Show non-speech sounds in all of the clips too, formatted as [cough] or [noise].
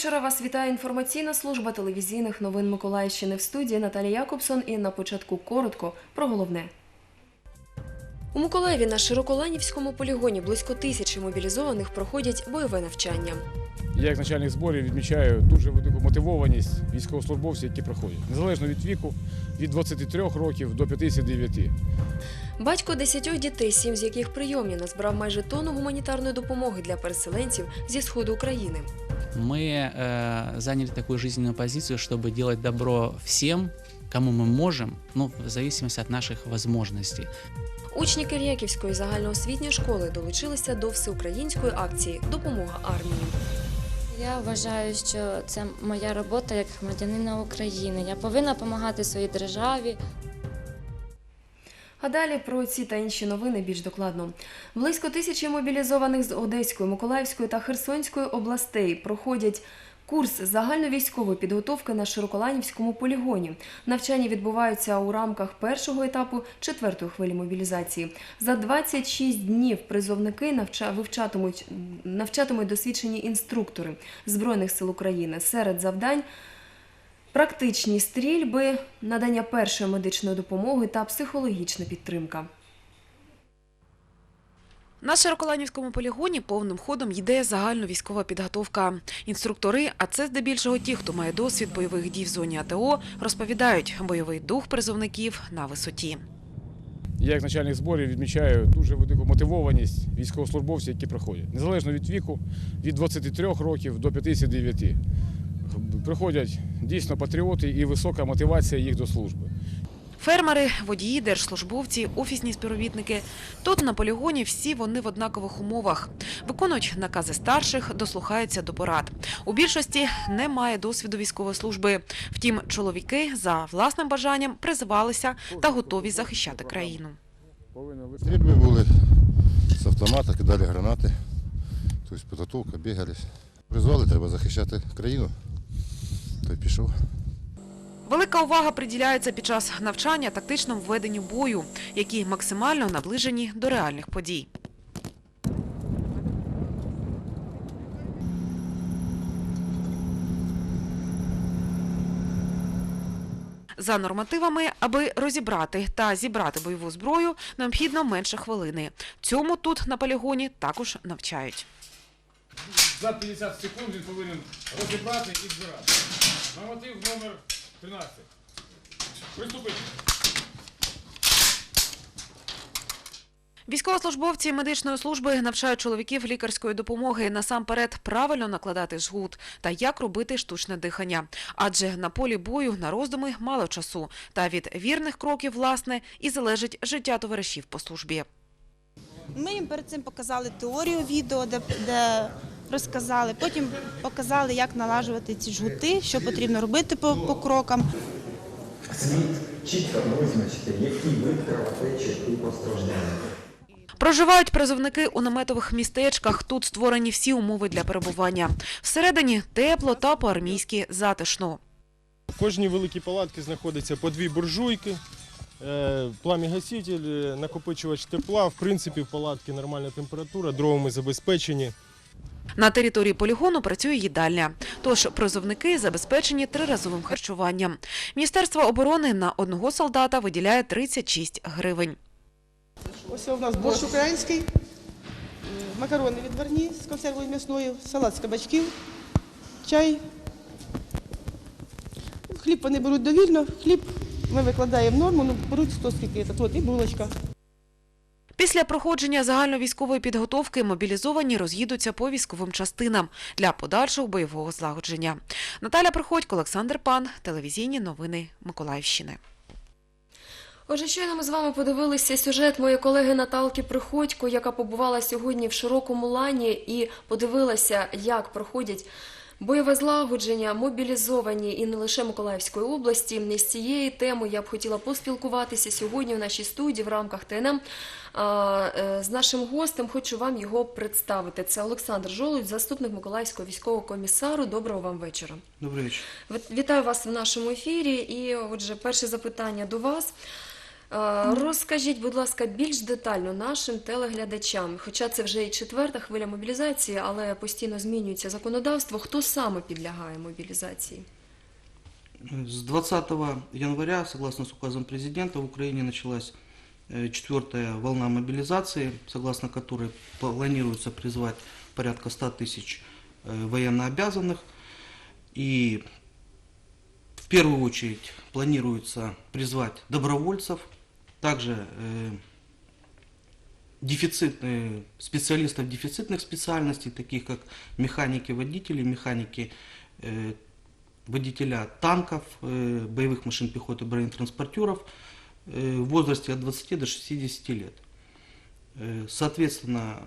вечора. Вас вітає інформаційна служба телевізійних новин Миколаївщини в студії Наталія Якобсон. І на початку коротко про головне. У Миколаєві на Широколанівському полігоні близько тисячі мобілізованих проходять бойове навчання. Я як начальник зборів відмічаю дуже велику мотивованість військовослужбовців, які проходять. Незалежно від віку, від 23 років до 59. Батько десятьох дітей, сім з яких прийомні, назбирав майже тонну гуманітарної допомоги для переселенців зі сходу України Мы э, заняли такую жизненную позицию, чтобы делать добро всем, кому мы можем, ну, в зависимости от наших возможностей. Учні Кир'яківської загальноосвітньої школи долучилися до всеукраїнської акції Допомога армії. Я вважаю, що це моя робота як громадянина України. Я повинна допомагати своїй державі. А далі про ці та інші новини більш докладно. Близько тисячі мобілізованих з Одеської, Миколаївської та Херсонської областей проходять курс загальновійськової підготовки на Широколанівському полігоні. Навчання відбуваються у рамках першого етапу четвертої хвилі мобілізації. За 26 днів призовники навча- вивчатимуть навчатимуть досвідчені інструктори Збройних сил України серед завдань. Практичні стрільби, надання першої медичної допомоги та психологічна підтримка. На Широколанівському полігоні повним ходом йде загальновійськова підготовка. Інструктори, а це здебільшого ті, хто має досвід бойових дій в зоні АТО, розповідають, бойовий дух призовників на висоті. Я як начальник зборів відмічаю дуже велику мотивованість військовослужбовців, які проходять. Незалежно від віку, від 23 років до 59. Приходять дійсно патріоти і висока мотивація їх до служби. Фермери, водії, держслужбовці, офісні співробітники. Тут на полігоні всі вони в однакових умовах. Виконують накази старших, дослухаються до порад. У більшості немає досвіду військової служби. Втім, чоловіки за власним бажанням призивалися та готові захищати країну. Стрельбы були з автомата, кидали гранати, тобто підготовка, бігались. Призвали, треба захищати країну. То пішов. Велика увага приділяється під час навчання тактичному введенню бою, які максимально наближені до реальних подій. За нормативами, аби розібрати та зібрати бойову зброю, необхідно менше хвилини. Цьому тут на полігоні також навчають. За 50 секунд він повинен розібрати і збирати. Норматив номер 13. Приступити. Військовослужбовці медичної служби навчають чоловіків лікарської допомоги насамперед правильно накладати жгут та як робити штучне дихання. Адже на полі бою на роздуми мало часу, та від вірних кроків, власне, і залежить життя товаришів по службі. Ми їм перед цим показали теорію відео, де, де розказали. Потім показали, як налажувати ці жгути, що потрібно робити по, по крокам. слід чітко визначити, який вид кровотечі ти постраждав. Проживають призовники у наметових містечках. Тут створені всі умови для перебування. Всередині тепло та по-армійськи затишно. В кожній великій палатці знаходиться по дві буржуйки, пламігаситель, е, накопичувач тепла. В принципі, в палатці нормальна температура, дровами забезпечені. На території полігону працює їдальня, тож призовники забезпечені триразовим харчуванням. Міністерство оборони на одного солдата виділяє 36 гривень. Ось у нас борщ український, макарони відварні з консервою м'ясною, салат з кабачків, чай. Хліб вони беруть довільно, хліб ми викладаємо норму, ну беруть 100 скільки, це, от, і булочка. Після проходження загальновійськової підготовки мобілізовані роз'їдуться по військовим частинам для подальшого бойового злагодження. Наталя Приходько, Олександр Пан, телевізійні новини Миколаївщини. Отже, щойно ми з вами подивилися сюжет моєї колеги Наталки Приходько, яка побувала сьогодні в широкому лані і подивилася, як проходять бойове злагодження, мобілізовані і не лише Миколаївської області. З цієї теми я б хотіла поспілкуватися сьогодні в нашій студії в рамках ТНМ. е, З нашим гостем хочу вам його представити. Це Олександр Жолудь, заступник Миколаївського військового комісару. Доброго вам вечора. Добрий вечір. Вітаю вас в нашому ефірі. І отже, перше запитання до вас. Е, Розкажіть, будь ласка, більш детально нашим телеглядачам, хоча це вже і четверта хвиля мобілізації, але постійно змінюється законодавство. Хто саме підлягає мобілізації? С 20 января, согласно с указом президента, в Украине началась э, четвертая волна мобилизации, согласно которой планируется призвать порядка 100 тысяч э, военнообязанных. И в первую очередь планируется призвать добровольцев, также э, дефицитные, специалистов дефицитных специальностей, таких как механики-водители, механики э, водителя танков, э, боевых машин пехоты, бронетранспортеров э, в возрасте от 20 до 60 лет. Э, Соответственно,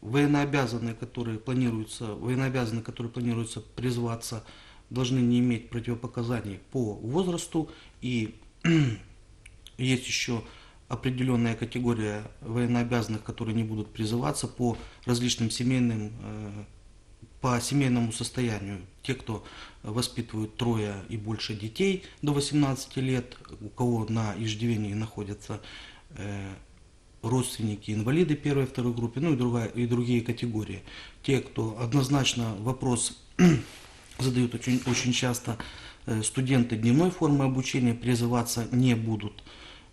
военнообязанные, которые планируются, военнообязанные, которые планируются призваться, должны не иметь противопоказаний по возрасту и есть еще определенная категория военнообязанных, которые не будут призываться по различным семейным, э, по семейному состоянию. Те, кто воспитывают трое и больше детей до 18 лет, у кого на иждивении находятся э, родственники, инвалиды первой и второй группы, ну и, другая, и другие категории. Те, кто однозначно вопрос [clears throat] задают очень, очень часто, э, студенты дневной формы обучения призываться не будут.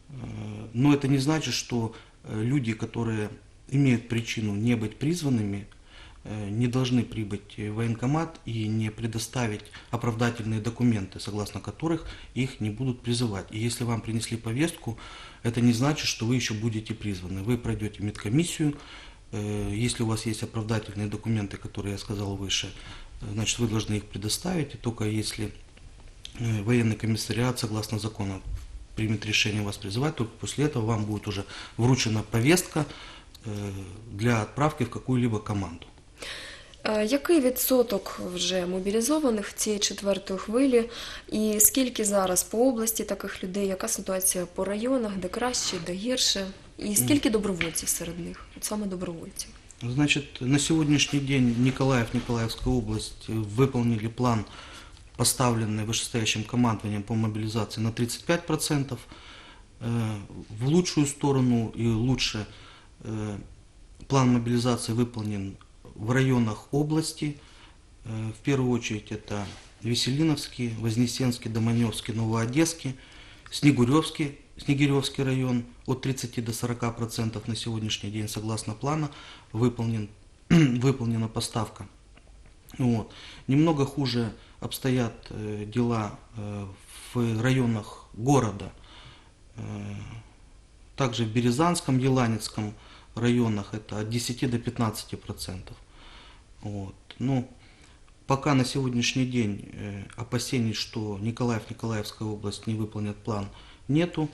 Э, Но это не значит, что э, люди, которые имеют причину не быть призванными, э, не должны прибыть в военкомат и не предоставить оправдательные документы, согласно которых их не будут призывать. И если вам принесли повестку, это не значит, что вы еще будете призваны. Вы пройдете медкомиссию, если у вас есть оправдательные документы, которые я сказал выше, значит вы должны их предоставить, и только если военный комиссариат, согласно закону, примет решение вас призывать, только после этого вам будет уже вручена повестка э, для отправки в какую-либо команду. Е, Який відсоток вже мобілізованих цієї четвертої хвилі, і скільки зараз по області таких людей? Яка ситуація по районах, де краще, де гірше? І скільки добровольців серед них? От саме добровольців. Значит, на сегодняшний день Николаев, Николаевская область э, выполнили план, поставленный вышестоящим командованием по мобилизации на 35%. Э, В лучшую сторону и лучше э, план мобилизации выполнен в районах области. Э, В первую очередь это Веселиновский, Вознесенский, Доманевский, Новоодесский, Снегуревский, Снегиревский район от 30 до 40 процентов на сегодняшний день согласно плана выполнен, [clears throat] выполнена поставка. Вот. Немного хуже обстоят э, дела э, в районах города. Э, также в Березанском, Еланецком районах это от 10 до 15 процентов. Вот. Ну, пока на сегодняшний день опасений, что Николаев, Николаевская область не выполнит план, нету.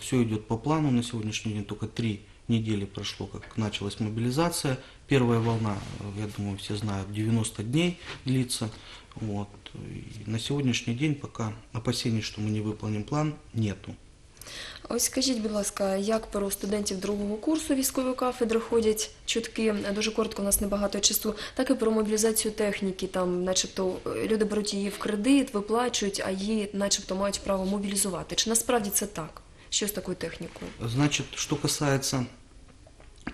Все идет по плану. На сегодняшний день только три недели прошло, как началась мобилизация. Первая волна, э, я думаю, все знают, 90 дней длится. Вот. И на сегодняшний день пока опасений, что мы не выполним план, нету. Ось скажіть, будь ласка, як про студентів другого курсу військової кафедри ходять чутки? Дуже коротко, у нас небагато часу, так і про мобілізацію техніки. Там, начебто, люди беруть її в кредит, виплачують, а її, начебто, мають право мобілізувати. Чи насправді це так? Що з такою технікою? Значит, что касается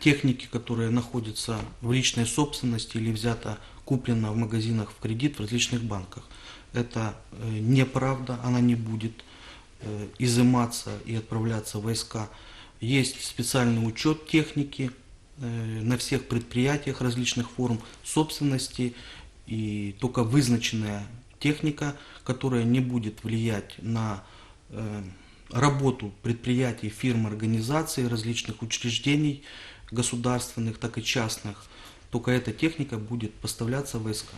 техники, которая находится в личной собственности или взята, куплена в магазинах в кредит в различных банках, это э, неправда, она не будет э, изыматься и отправляться в войска. Есть специальный учет техники э, на всех предприятиях различных форм собственности и только вызначенная техника, которая не будет влиять на работу предприятий, фирм, организаций, различных учреждений государственных, так и частных. Только эта техника будет поставляться в войска.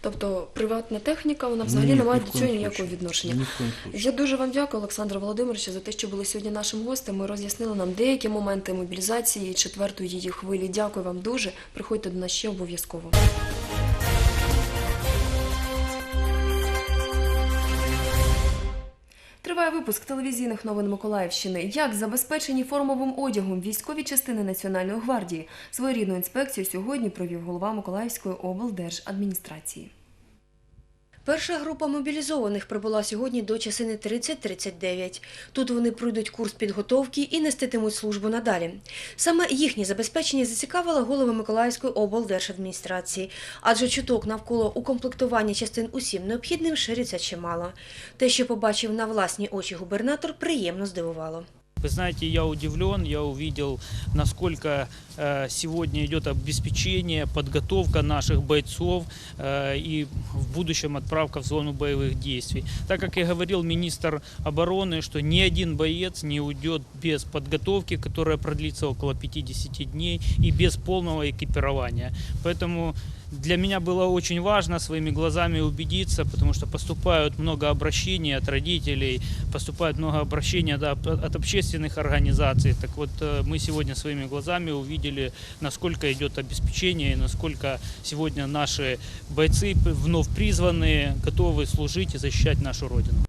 Тобто приватна техніка, вона взагалі Ні, не має ні до в цього коєму ніякого случаю. відношення. Ні в коєму случаю. Я дуже вам дякую, Олександр Володимирович, за те, що були сьогодні нашим гостем. Ми роз'яснили нам деякі моменти мобілізації четвертої її хвилі. Дякую вам дуже. Приходьте до нас ще обов'язково. Триває випуск телевізійних новин Миколаївщини. Як забезпечені формовим одягом військові частини Національної гвардії? Своєрідну інспекцію сьогодні провів голова Миколаївської облдержадміністрації. Перша група мобілізованих прибула сьогодні до часини 3039. Тут вони пройдуть курс підготовки і неститимуть службу надалі. Саме їхнє забезпечення зацікавило голови Миколаївської облдержадміністрації, адже чуток навколо укомплектування частин усім необхідним шириться чимало. Те, що побачив на власні очі губернатор, приємно здивувало. Вы знаете, я удивлен, я увидел, насколько э, сегодня идет обеспечение, подготовка наших бойцов э, и в будущем отправка в зону боевых действий. Так как и говорил министр обороны, что ни один боец не уйдет без подготовки, которая продлится около 50 дней, и без полного экипирования. Поэтому для меня было очень важно своими глазами убедиться, потому что поступают много обращений от родителей, поступает много обращений да, от общественных организаций. Так вот, э, мы сегодня своими глазами увидели, насколько идет обеспечение и насколько сегодня наши бойцы, вновь призванные, готовы служить и защищать нашу Родину.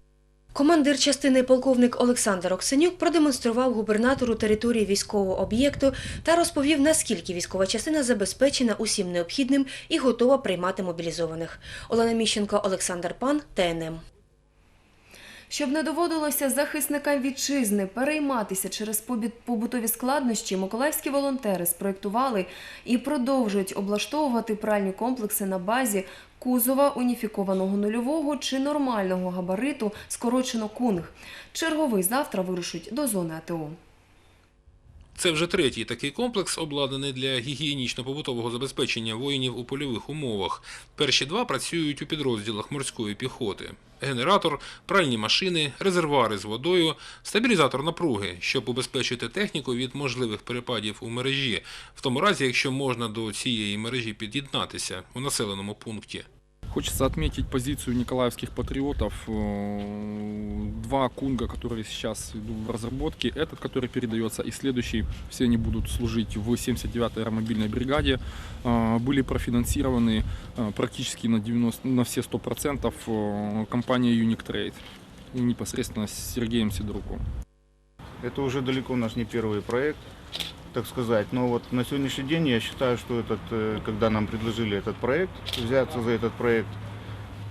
Командир частини полковник Олександр Оксенюк продемонстрував губернатору території військового об'єкту та розповів, наскільки військова частина забезпечена усім необхідним і готова приймати мобілізованих. Олена Міщенко, Олександр Пан, ТНМ. Щоб не доводилося захисникам вітчизни перейматися через побутові складнощі, миколаївські волонтери спроєктували і продовжують облаштовувати пральні комплекси на базі кузова уніфікованого нульового чи нормального габариту, скорочено кунг. Черговий завтра вирушить до зони АТО. Це вже третій такий комплекс, обладнаний для гігієнічно-побутового забезпечення воїнів у польових умовах. Перші два працюють у підрозділах морської піхоти. Генератор, пральні машини, резервуари з водою, стабілізатор напруги, щоб убезпечити техніку від можливих перепадів у мережі, в тому разі, якщо можна до цієї мережі під'єднатися у населеному пункті. Хочется отметить позицию николаевских патриотов. Э, Два кунга, которые сейчас идут в разработке, этот, который передается, и следующий, все они будут служить в 79-й аэромобильной бригаде, э, были профинансированы э, практически на, 90, на все 100% э, компанией Unique Trade и непосредственно с Сергеем Сидоруком. Это уже далеко наш не первый проект, так сказать. Но вот на сегодняшний день я считаю, что этот, э, когда нам предложили этот проект, взяться за этот проект,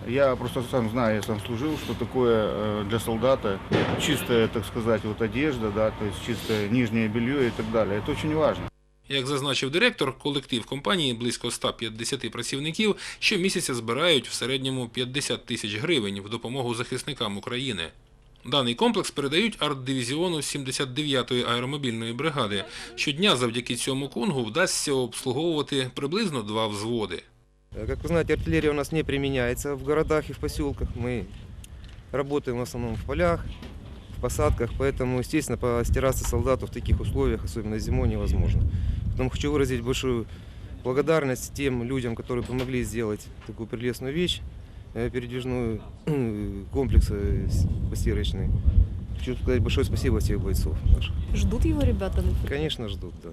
я просто сам знаю, я сам служил, что такое э, для солдата чистая, так сказать, вот одежда, да, то есть чистое нижнее белье и так далее. Это очень важно. Як зазначив директор, колектив компанії близько 150 працівників щомісяця збирають в середньому 50 тисяч гривень в допомогу захисникам України. Даний комплекс передають арт-дивізіону 79-ї аеромобільної бригади. Щодня завдяки цьому кунгу вдасться обслуговувати приблизно два взводи. Как вы знаете, артиллерия у нас не применяется в городах и в поселках. Мы работаем в основном в полях, в посадках, поэтому, естественно, постираться солдату в таких условиях, особенно зимой, невозможно. Потом хочу выразить большую благодарность тем людям, которые помогли сделать такую прелестную вещь, э, передвижную э, комплекс э, с- постирочный. Хочу сказать большое спасибо всех бойцов наших. Ждут его ребята? Конечно, ждут, да.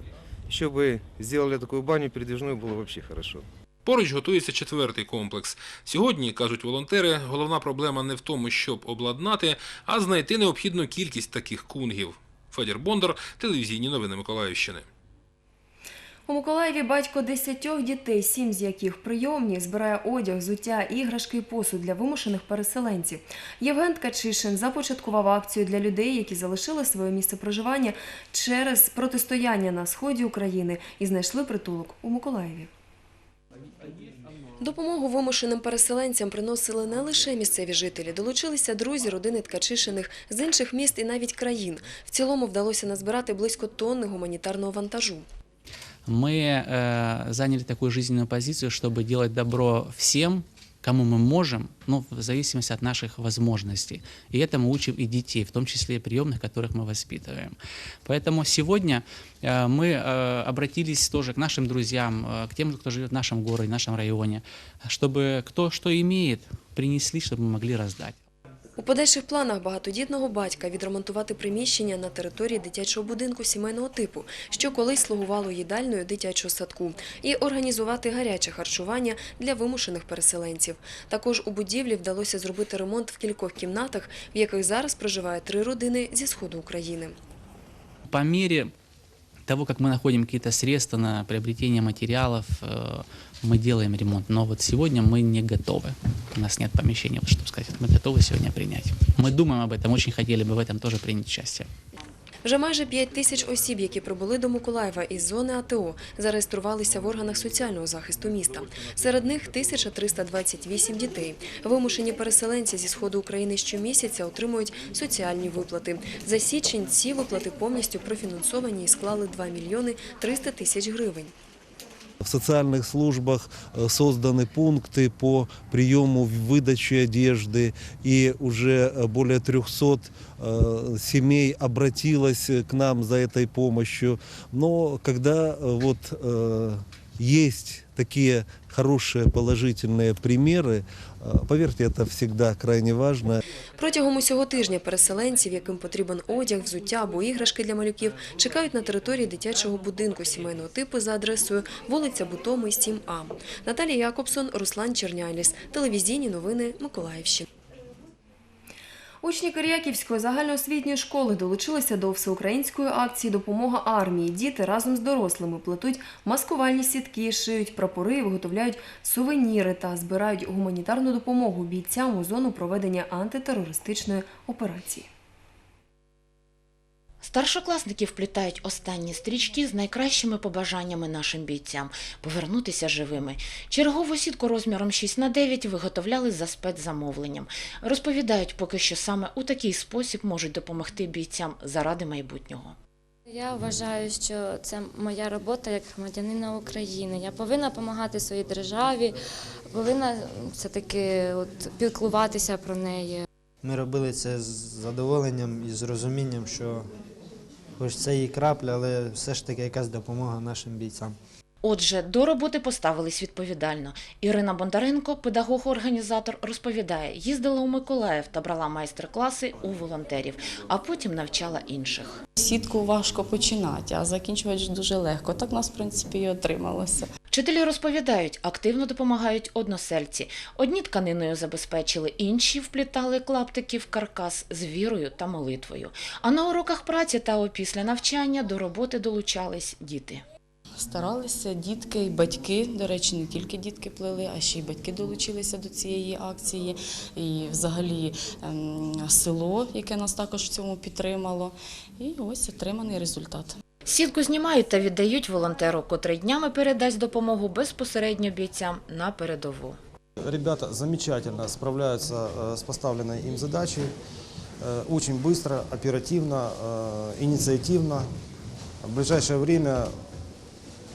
Еще бы сделали такую баню передвижную, было вообще хорошо. Поруч готується четвертий комплекс. Сьогодні, кажуть волонтери, головна проблема не в тому, щоб обладнати, а знайти необхідну кількість таких кунгів. Федір Бондар, телевізійні новини Миколаївщини. У Миколаєві батько десятьох дітей, сім з яких прийомні, збирає одяг, взуття, іграшки і посуд для вимушених переселенців. Євген Ткачишин започаткував акцію для людей, які залишили своє місце проживання через протистояння на сході України і знайшли притулок у Миколаєві. Допомогу вимушеним переселенцям приносили не лише місцеві жителі, долучилися друзі, родини Ткачишиних з інших міст і навіть країн. В цілому вдалося назбирати близько тонни гуманітарного вантажу. Мы э, заняли такую жизненную позицию, чтобы делать добро всем, кому мы можем, ну, в зависимости от наших возможностей. И этому учим и детей, в том числе и приемных, которых мы воспитываем. Поэтому сегодня э, мы э, обратились тоже к нашим друзьям, э, к тем, кто живет в нашем городе, в нашем районе, чтобы кто что имеет, принесли, чтобы мы могли раздать. У подальших планах багатодітного батька відремонтувати приміщення на території дитячого будинку сімейного типу, що колись слугувало їдальною дитячого садку, і організувати гаряче харчування для вимушених переселенців. Також у будівлі вдалося зробити ремонт в кількох кімнатах, в яких зараз проживає три родини зі сходу України. по мере того, как мы находим какие-то средства на приобретение материалов, э, мы делаем ремонт. Но вот сегодня мы не готовы. У нас нет помещения, вот чтобы сказать. Мы готовы сегодня принять. Мы думаем об этом, очень хотели бы в этом тоже принять участие. Вже майже 5 тисяч осіб, які прибули до Миколаєва із зони АТО, зареєструвалися в органах соціального захисту міста. Серед них 1328 дітей. Вимушені переселенці зі сходу України щомісяця отримують соціальні виплати. За січень ці виплати повністю профінансовані і склали 2 мільйони 300 тисяч гривень. В социальных службах э, созданы пункты по приему, выдаче одежды, и уже э, более 300 э, семей обратилось э, к нам за этой помощью. Но когда э, вот э, есть такие хорошие положительные примеры, э, поверьте, это всегда крайне важно. Протягом усього тижня переселенців, яким потрібен одяг, взуття або іграшки для малюків, чекають на території дитячого будинку сімейного типу за адресою вулиця Бутоми, 7А. Наталія Якобсон, Руслан Черняліс. Телевізійні новини Миколаївщини. Учні Киряківської загальноосвітньої школи долучилися до всеукраїнської акції Допомога армії. Діти разом з дорослими плетуть маскувальні сітки, шиють прапори, виготовляють сувеніри та збирають гуманітарну допомогу бійцям у зону проведення антитерористичної операції. Старшокласники вплітають останні стрічки з найкращими побажаннями нашим бійцям повернутися живими. Чергову сітку розміром 6 на 9 виготовляли за спецзамовленням. Розповідають, поки що саме у такий спосіб можуть допомогти бійцям заради майбутнього. Я вважаю, що це моя робота як громадянина України. Я повинна допомагати своїй державі, повинна все-таки от, піклуватися про неї. Ми робили це з задоволенням і з розумінням, що хоч це і крапля, але все ж таки якась допомога нашим бійцям. Отже, до роботи поставились відповідально. Ірина Бондаренко, педагог-організатор, розповідає, їздила у Миколаїв та брала майстер-класи у волонтерів, а потім навчала інших. Сітку важко починати, а закінчувати дуже легко. Так у нас, в принципі, і отрималося. Вчителі розповідають, активно допомагають односельці. Одні тканиною забезпечили, інші вплітали клаптики в каркас з вірою та молитвою. А на уроках праці та опісля навчання до роботи долучались діти. Старалися дітки і батьки. До речі, не тільки дітки плели, а ще й батьки долучилися до цієї акції. І взагалі ем, село, яке нас також в цьому підтримало. І ось отриманий результат. Сітку знімають та віддають волонтеру, котрий днями передасть допомогу безпосередньо бійцям на передову. Ребята замечательно справляются э, с поставленной им задачей. Э, Очень быстро, оперативно, э, инициативно. В ближайшее время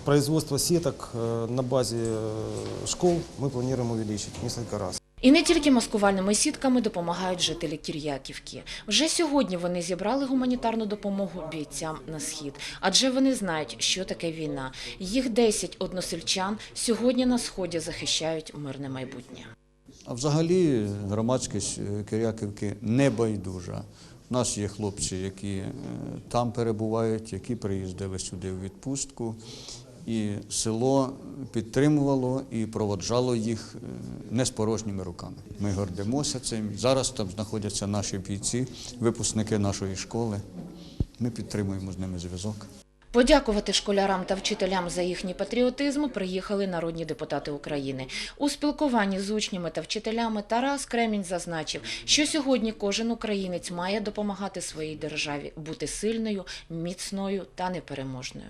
производство сеток э, на базе э, школ мы планируем увеличить несколько раз. І не тільки маскувальними сітками допомагають жителі Кір'яківки. Вже сьогодні вони зібрали гуманітарну допомогу бійцям на схід, адже вони знають, що таке війна. Їх 10 односельчан сьогодні на сході захищають мирне майбутнє. А взагалі громадськість е, Киряківки не байдужа. У нас є хлопці, які е, там перебувають, які приїздили сюди в відпустку. І село підтримувало і проводжало їх е, не з порожніми руками. Ми гордимося цим. Зараз там знаходяться наші бійці, випускники нашої школи. Ми підтримуємо з ними зв'язок. Подякувати школярам та вчителям за їхній патріотизм приїхали народні депутати України. У спілкуванні з учнями та вчителями Тарас Кремінь зазначив, що сьогодні кожен українець має допомагати своїй державі бути сильною, міцною та непереможною.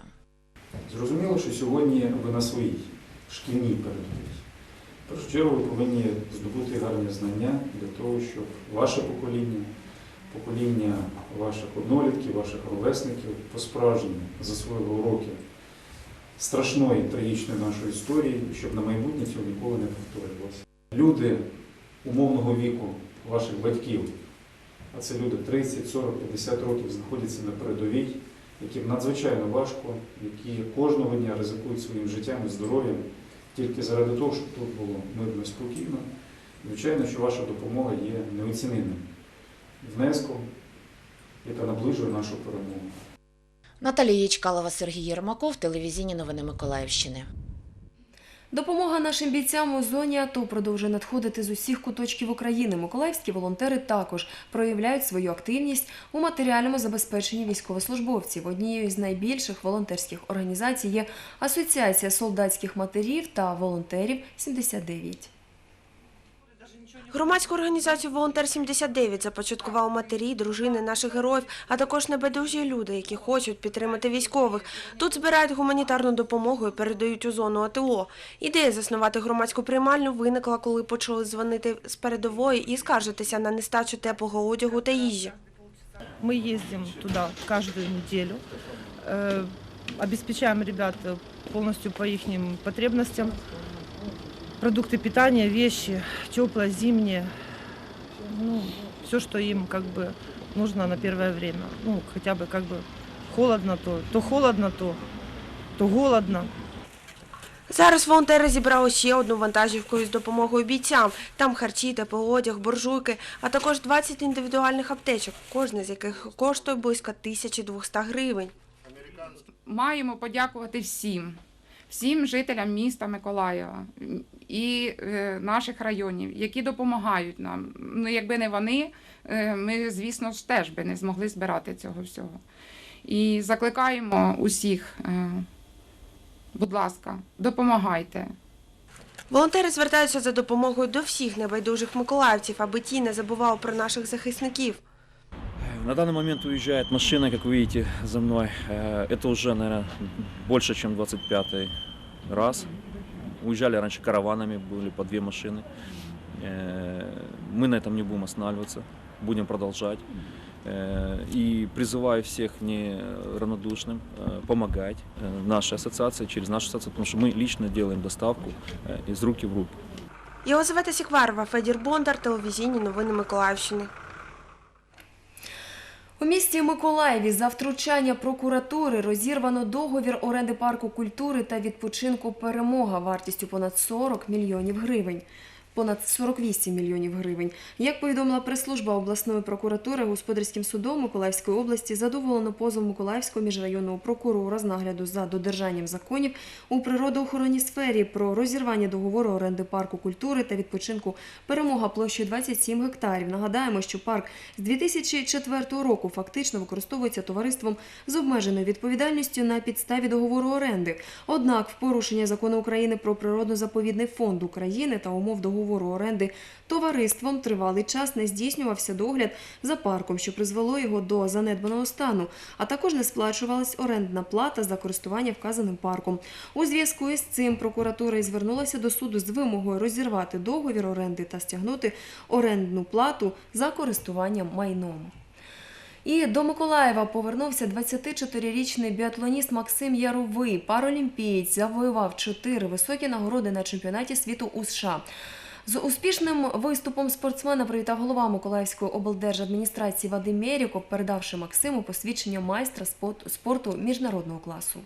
Зрозуміло, що сьогодні ви на своїй шкільній передовій. В першу чергу ви повинні здобути гарні знання для того, щоб ваше покоління, покоління ваших однолітків, ваших ровесників по-справжньому засвоїло уроки страшної трагічної нашої історії, щоб на майбутнє цього ніколи не повторювалося. Люди умовного віку ваших батьків, а це люди 30, 40, 50 років знаходяться на передовій, яким надзвичайно важко, які кожного дня ризикують своїм життям і здоров'ям тільки заради того, щоб тут було мирно і спокійно. Звичайно, що ваша допомога є неоціненним внеском, яка наближує нашу перемогу. Наталія Ячкалова, Сергій Єрмаков, телевізійні новини Миколаївщини. Допомога нашим бійцям у зоні АТО продовжує надходити з усіх куточків України. Миколаївські волонтери також проявляють свою активність у матеріальному забезпеченні військовослужбовців. Однією з найбільших волонтерських організацій є Асоціація солдатських матерів та волонтерів 79. Громадську організацію Волонтер 79 започаткували матері, дружини наших героїв, а також небайдужі люди, які хочуть підтримати військових. Тут збирають гуманітарну допомогу і передають у зону АТО. Ідея заснувати громадську приймальню виникла, коли почали дзвонити з передової і скаржитися на нестачу теплого одягу та їжі. Мы ездим туда каждую неделю, э, обеспечаем ребят э, полностью по их потребностям. Продукты питания, вещи, теплое, зимнее, ну, все, что им как бы нужно на первое время. Ну, хотя бы как бы холодно, то, то холодно, то, то голодно. Зараз волонтери зібрали ще одну вантажівку із допомогою бійцям. Там харчі, теплоодяг, буржуйки, а також 20 індивідуальних аптечок, кожна з яких коштує близько 1200 гривень. маємо подякувати всім, всім жителям міста Миколаєва і е, наших районів, які допомагають нам. Ну, якби не вони, е, ми, звісно ж, теж би не змогли збирати цього всього. І закликаємо усіх, е, будь ласка, допомагайте. Волонтери звертаються за допомогою до всіх небайдужих миколаївців, аби ті не забували про наших захисників. На данный момент уезжает машина, как вы видите, за мной. Э, Это уже, наверное, больше, чем 25 раз. Уезжали раньше караванами, были по две машины. Э, Мы на этом не будем останавливаться, будем продолжать. Э, И призываю всех неравнодушным э, помогать э, нашей ассоциации, через нашу ассоциацию, потому что мы лично делаем доставку э, из руки в руки. Єлизавета Сікварова, Федір Бондар, телевізійні новини Миколаївщини. У місті Миколаєві за втручання прокуратури розірвано договір оренди парку культури та відпочинку Перемога вартістю понад 40 мільйонів гривень. Понад 48 мільйонів гривень. Як повідомила прес-служба обласної прокуратури, господарським судом Миколаївської області задоволено позов Миколаївського міжрайонного прокурора з нагляду за додержанням законів у природоохоронній сфері про розірвання договору оренди парку культури та відпочинку Перемога площею 27 гектарів. Нагадаємо, що парк з 2004 року фактично використовується товариством з обмеженою відповідальністю на підставі договору оренди. Однак, в порушення закону України про природно-заповідний фонд України та умов договору оренди товариством тривалий час не здійснювався догляд за парком, що призвело його до занедбаного стану, а також не сплачувалась орендна плата за користування вказаним парком. У зв'язку із цим прокуратура і звернулася до суду з вимогою розірвати договір оренди та стягнути орендну плату за користуванням майном. І до Миколаєва повернувся 24-річний біатлоніст Максим Яровий. Паралімпієць завоював чотири високі нагороди на чемпіонаті світу у США. З успішним виступом спортсмена привітав голова Миколаївської облдержадміністрації Вадим Меріков, передавши Максиму посвідчення майстра спорту міжнародного класу.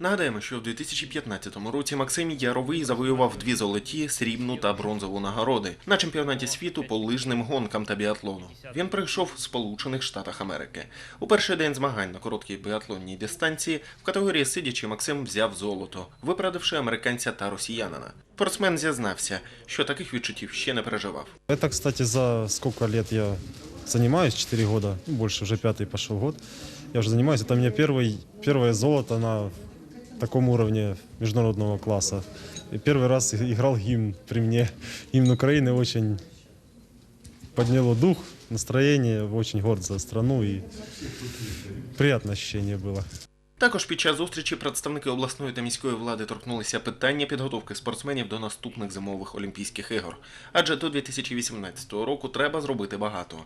Нагадаємо, що в 2015 році Максим Яровий завоював дві золоті, срібну та бронзову нагороди на чемпіонаті світу по лижним гонкам та біатлону. Він прийшов з Сполучених Штатах Америки. У перший день змагань на короткій біатлонній дистанції в категорії сидячи Максим взяв золото, виправдавши американця та росіянина. Спортсмен зізнався, що таких відчуттів ще не переживав. Это, кстати, за сколько лет я занимаюсь, 4 года, ну, больше, уже пятый пошел год. Я уже занимаюсь, это у меня первый, первое золото на таком уровне международного класса. И первый раз и- играл гимн при мне. Гимн Украины очень подняло дух, настроение, очень горд за страну и приятное ощущение было. Також під час зустрічі представники обласної та міської влади торкнулися питання підготовки спортсменів до наступних зимових Олімпійських ігор. Адже до 2018 року треба зробити багато.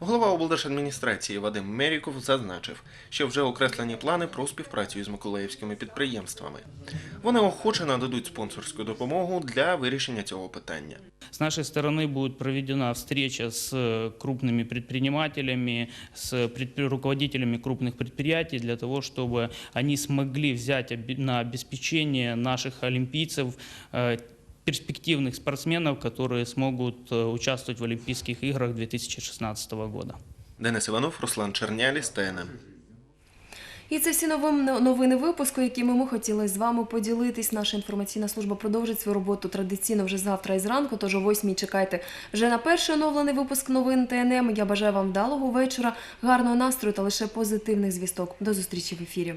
Голова облдержадміністрації Вадим Меріков зазначив, що вже окреслені плани про співпрацю із миколаївськими підприємствами. Вони охоче нададуть спонсорську допомогу для вирішення цього питання. С нашей стороны будет проведена встреча с э, крупными предпринимателями, с предпри- руководителями крупных предприятий для того, чтобы они смогли взять оби- на обеспечение наших олимпийцев э, перспективных спортсменов, которые смогут э, участвовать в Олимпийских играх 2016 года. Денис Іванов, Руслан Черняліс, ТНМ. І це всі новим новини випуску, якими ми хотіли з вами поділитись. Наша інформаційна служба продовжить свою роботу традиційно вже завтра і зранку. Тож о 8 чекайте вже на перший оновлений випуск новин ТНМ. Я бажаю вам вдалого вечора, гарного настрою та лише позитивних звісток. До зустрічі в ефірі.